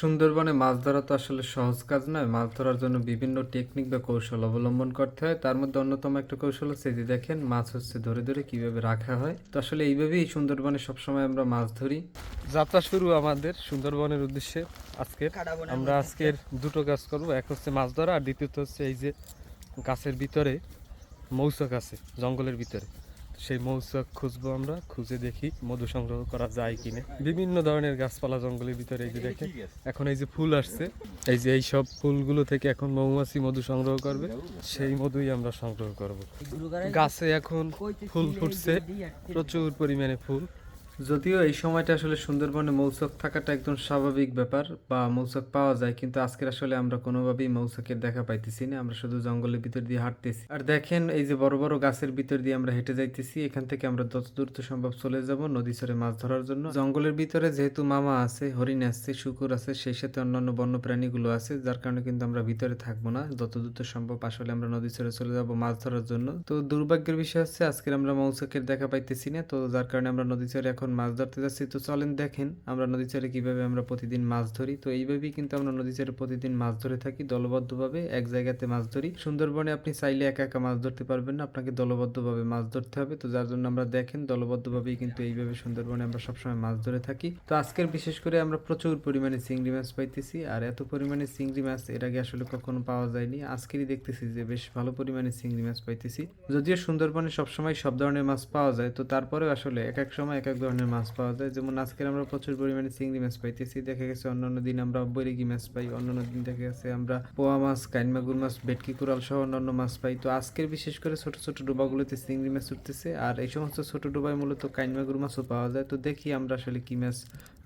সুন্দরবনে মাছ ধরা তো আসলে সহজ কাজ নয়। মাছ ধরার জন্য বিভিন্ন টেকনিক বা কৌশল অবলম্বন করতে হয়। তার মধ্যে অন্যতম একটা কৌশল হচ্ছে যে দেখেন মাছ হচ্ছে ধরে ধরে কীভাবে রাখা হয়। তো আসলে এইভাবেই সুন্দরবনে সবসময় আমরা মাছ ধরি। যাত্রা শুরু আমাদের সুন্দরবনের উদ্দেশ্যে আজকের। আমরা আজকের দুটো কাজ করব। এক হচ্ছে মাছ ধরা আর দ্বিতীয়ত হচ্ছে এই যে গাছের ভিতরে মৌচাক আছে জঙ্গলের ভিতরে। সেই মৌচাক খুঁজবো আমরা খুঁজে দেখি মধু সংগ্রহ করা যায় কিনা। বিভিন্ন ধরনের গাছপালা জঙ্গলের ভিতরে এই যে দেখে এখন এই যে ফুল আসছে এই যে এই সব ফুলগুলো থেকে এখন মৌমাছি মধু সংগ্রহ করবে সেই মধুই আমরা সংগ্রহ করব। গাছে এখন ফুল ফুটছে প্রচুর পরিমাণে ফুল। যদিও এই সময়টা আসলে সুন্দরবনে মৌচাক থাকাটা একদম স্বাভাবিক ব্যাপার বা মৌচাক পাওয়া যায়, কিন্তু আজকের আসলে আমরা কোনোভাবেই মৌচাকের দেখা পাইতেছি না। আমরা শুধু জঙ্গলের ভিতর দিয়ে হাঁটতেছি। আর দেখেন, এই যে বড় বড় গাছের ভিতর দিয়ে আমরা হেঁটে যাইতেছি, এখান থেকে আমরা যত দ্রুত সম্ভব চলে যাব নদী চরে মাছ ধরার জন্য। জঙ্গলের ভিতরে যেহেতু মামা আছে, হরিণ আছে, শুকুর আছে, সেই সাথে অন্যান্য বন্য প্রাণীগুলো আছে, যার কারণে কিন্তু আমরা ভিতরে থাকব না। যত দ্রুত সম্ভব আসলে আমরা নদী চরে চলে যাব মাছ ধরার জন্য। তো দুর্ভাগ্যের বিষয় হচ্ছে, আজকের আমরা মৌচাকের দেখা পাইতেছি না। তো যার কারণে আমরা নদী চরে এখন মাছ ধরতে যাচ্ছি, তো চলেন দেখেন আমরা নদী চরে কীভাবে আমরা প্রতিদিন মাছ ধরি। তো এইভাবেই কিন্তু আমরা নদী চরে প্রতিদিন মাছ ধরে থাকি, দলবদ্ধভাবে এক জায়গাতে মাছ ধরি। সুন্দরবনে আপনি চাইলে একা একা মাছ ধরতে পারবেন না, আপনাকে দলবদ্ধভাবে মাছ ধরতে হবে। তো যার জন্য আমরা দেখেন দলবদ্ধভাবেই কিন্তু এইভাবে সুন্দরবনে আমরা সবসময় মাছ ধরে থাকি। তো আজকের বিশেষ করে আমরা প্রচুর পরিমাণে চিংড়ি মাছ পাইতেছি, আর এত পরিমাণে চিংড়ি মাছ এর আগে আসলে কখনো পাওয়া যায়নি। আজকেরই দেখতেছি যে বেশ ভালো পরিমাণে চিংড়ি মাছ পাইতেছি। যদিও সুন্দরবনে সবসময় সব ধরনের মাছ পাওয়া যায়, তো তারপরেও আসলে এক এক সময় এক এক ধরনের মাছ পাওয়া যায়। যেমন আজকের আমরা প্রচুর পরিমাণে চিংড়ি মাছ পাইতেছি। দেখা গেছে অন্যান্য দিন আমরা বৈরিগি মাছ পাই, অন্যান্য দিন দেখা গেছে আমরা পোয়া মাছ, কাইনমাগুর মাছ, ভেটকি কুড়াল সহ অন্যান্য মাছ পাই। তো আজকের বিশেষ করে ছোট ছোট ডোবাগুলোতে চিংড়ি মাছ উঠতেছে। আর এই সমস্ত ছোট ডোবায় মূলত কাইনমাগুর মাছও পাওয়া যায়। তো দেখি আমরা আসলে কি মাছ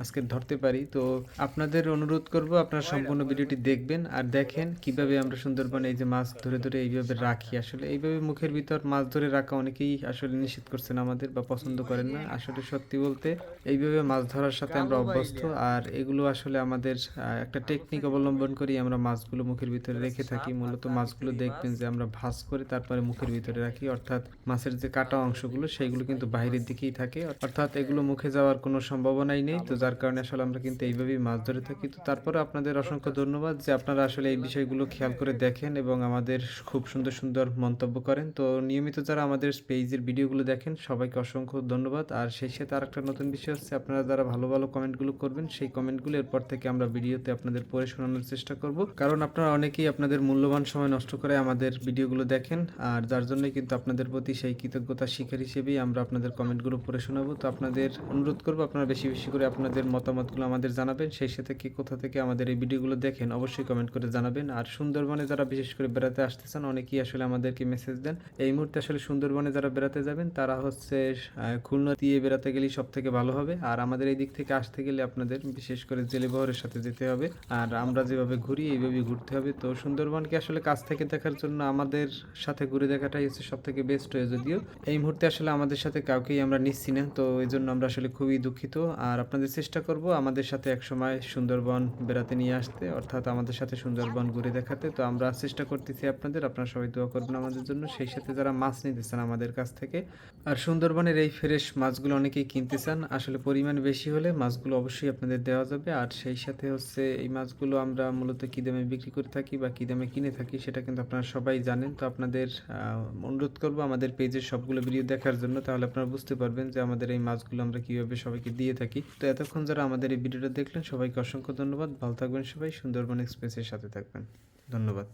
আজকে ধরতে পারি। তো আপনাদের অনুরোধ করব, আপনারা সম্পূর্ণ ভিডিওটি দেখবেন আর দেখেন কীভাবে আমরা সুন্দরবনে এই যে মাছ ধরে ধরে এইভাবে রাখি। আসলে এইভাবে মুখের ভিতর মাছ ধরে রাখা অনেকেই আসলে নিষেধ করছেন আমাদের বা পছন্দ করেন না। আসলে সত্যি বলতে এইভাবে মাছ ধরার সাথে আমরা অভ্যস্ত আর এগুলো আসলে আমাদের একটা টেকনিক অবলম্বন করি আমরা মাছগুলো মুখের ভিতরে রেখে থাকি। মূলত মাছগুলো দেখবেন যে আমরা ভাঁজ করে তারপরে মুখের ভিতরে রাখি। অর্থাৎ মাছের যে কাটা অংশগুলো, সেইগুলো কিন্তু বাইরের দিকেই থাকে। অর্থাৎ এগুলো মুখে যাওয়ার কোনো সম্ভাবনাই নেই। তো যার কারণে আসলে আমরা কিন্তু এইভাবেই মাছ ধরে থাকি। তো তারপরে আপনাদের অসংখ্য ধন্যবাদ যে আপনারা আসলে এই বিষয়গুলো খেয়াল করে দেখেন এবং আমাদের খুব সুন্দর সুন্দর মন্তব্য করেন। তো নিয়মিত যারা আমাদের পেজের ভিডিওগুলো দেখেন, সবাইকে অসংখ্য ধন্যবাদ। আর সেই সাথে আর একটা নতুন বিষয় হচ্ছে, আপনারা যারা ভালো ভালো কমেন্টগুলো করবেন, সেই কমেন্টগুলো এরপর থেকে আমরা ভিডিওতে আপনাদের পড়ে শোনানোর চেষ্টা করব। কারণ আপনারা অনেকেই আপনাদের মূল্যবান সময় নষ্ট করে আমাদের ভিডিওগুলো দেখেন, আর যার জন্যই কিন্তু আপনাদের প্রতি সেই কৃতজ্ঞতা শিকার হিসেবেই আমরা আপনাদের কমেন্টগুলো পড়ে শোনাবো। তো আপনাদের অনুরোধ করব আপনারা বেশি বেশি করে আপনাদের মতামতগুলো আমাদের জানাবেন, সেই সাথে কি কোথা থেকে আমাদের এই ভিডিওগুলো দেখেন অবশ্যই কমেন্ট করে জানাবেন। আর সুন্দরবনে যারা বিশেষ করে বেড়াতে আসতে চান অনেকেই আসলে আমাদেরকে মেসেজ দেন। এই মুহূর্তে আসলে সুন্দরবনে যারা বেড়াতে যাবেন, তারা হচ্ছে খুলনা দিয়ে বেড়াতে গেলেই সব থেকে ভালো হবে। আর আমাদের এই দিক থেকে আসতে গেলে আপনাদের বিশেষ করে জেলে বহরের সাথে যেতে হবে। আর আমরা যেভাবে ঘুরি এইভাবে ঘুরতে হবে। তো সুন্দরবনকে আসলে কাছ থেকে দেখার জন্য আমাদের সাথে ঘুরে দেখাটাই হচ্ছে সব থেকে বেস্ট হয়ে যদিও। এই মুহূর্তে আসলে আমাদের সাথে কাউকেই আমরা নিচ্ছি না। তো এই জন্য আমরা আসলে খুবই দুঃখিত। আর আপনাদের চেষ্টা করব আমাদের সাথে একসময় সুন্দরবন বেড়াতে নিয়ে আসতে, অর্থাৎ আমাদের সাথে সুন্দরবন ঘুরে দেখাতে। তো আমরা চেষ্টা করতেছি আপনাদের, আপনারা সবাই দোয়া করবেন আমাদের জন্য। সেই সাথে যারা মাছ নিতেছেন আমাদের কাছ থেকে। আর সুন্দরবনের এই ফ্রেশ মাছগুলো অনেকেই কিনতে চান। আসলে পরিমাণ বেশি হলে মাছগুলো অবশ্যই আপনাদের দেওয়া যাবে। আর সেই সাথে হচ্ছে এই মাছগুলো আমরা মূলত কী দামে বিক্রি করে থাকি বা কী দামে কিনে থাকি সেটা কিন্তু আপনারা সবাই জানেন। তো আপনাদের অনুরোধ করব আমাদের পেজের সবগুলো ভিডিও দেখার জন্য। তাহলে আপনারা বুঝতে পারবেন যে আমাদের এই মাছগুলো আমরা কীভাবে সবাইকে দিয়ে থাকি। তো এতক্ষণ যারা আমাদের এই ভিডিওটা দেখলেন, সবাইকে অসংখ্য ধন্যবাদ। ভালো থাকবেন সবাই, সুন্দরবন এক্সপ্রেসের সাথে থাকবেন। ধন্যবাদ।